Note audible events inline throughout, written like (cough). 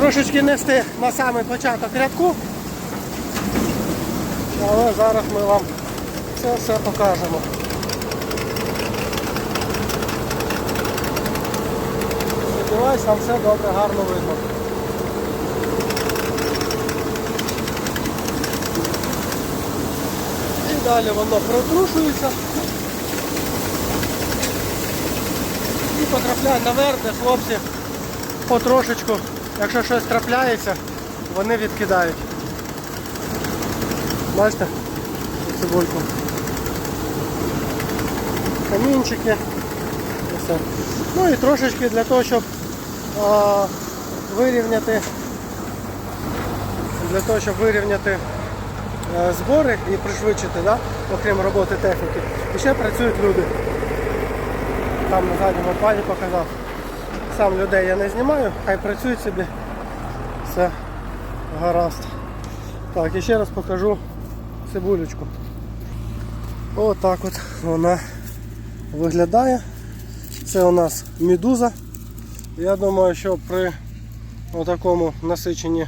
Трошечки нести на самий початок рядку. Але зараз ми вам це все покажемо. Сподіваюсь, там все добре, гарно видно. І далі воно протрушується. І потрапляє наверх, де хлопці потрошечку, якщо щось трапляється, вони відкидають. Бачите? Цибульку. Камінчики. Все. Ну і трошечки для того, щоб а, вирівняти для того, щоб вирівняти е, збори і пришвидшити, да? окрім роботи техніки. І ще працюють люди. Там на задньому плані показав. Сам людей я не знімаю, хай працюють собі. Все гаразд. Так, і ще раз покажу цибулечку. Отак от вона виглядає. Це у нас медуза. Я думаю, що при такому насиченні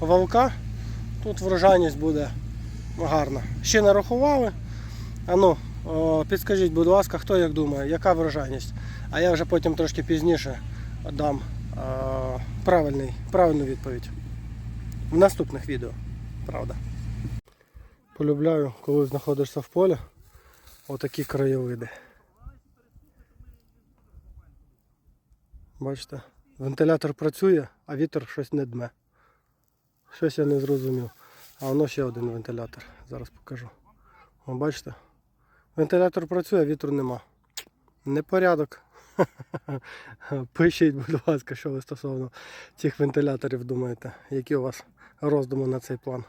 вовка тут врожайність буде гарна. Ще не рахували. А підскажіть, будь ласка, хто як думає, яка врожайність? А я вже потім трошки пізніше дам правильний, правильну відповідь. В наступних відео, правда. Полюбляю, коли знаходишся в полі, отакі краєвиди. Бачите, вентилятор працює, а вітер щось не дме. Щось я не зрозумів. А воно ще один вентилятор. Зараз покажу. Бачите? Вентилятор працює, а вітру нема. Непорядок. (laughs) Пишіть, будь ласка, що ви стосовно цих вентиляторів думаєте, які у вас роздуми на цей план.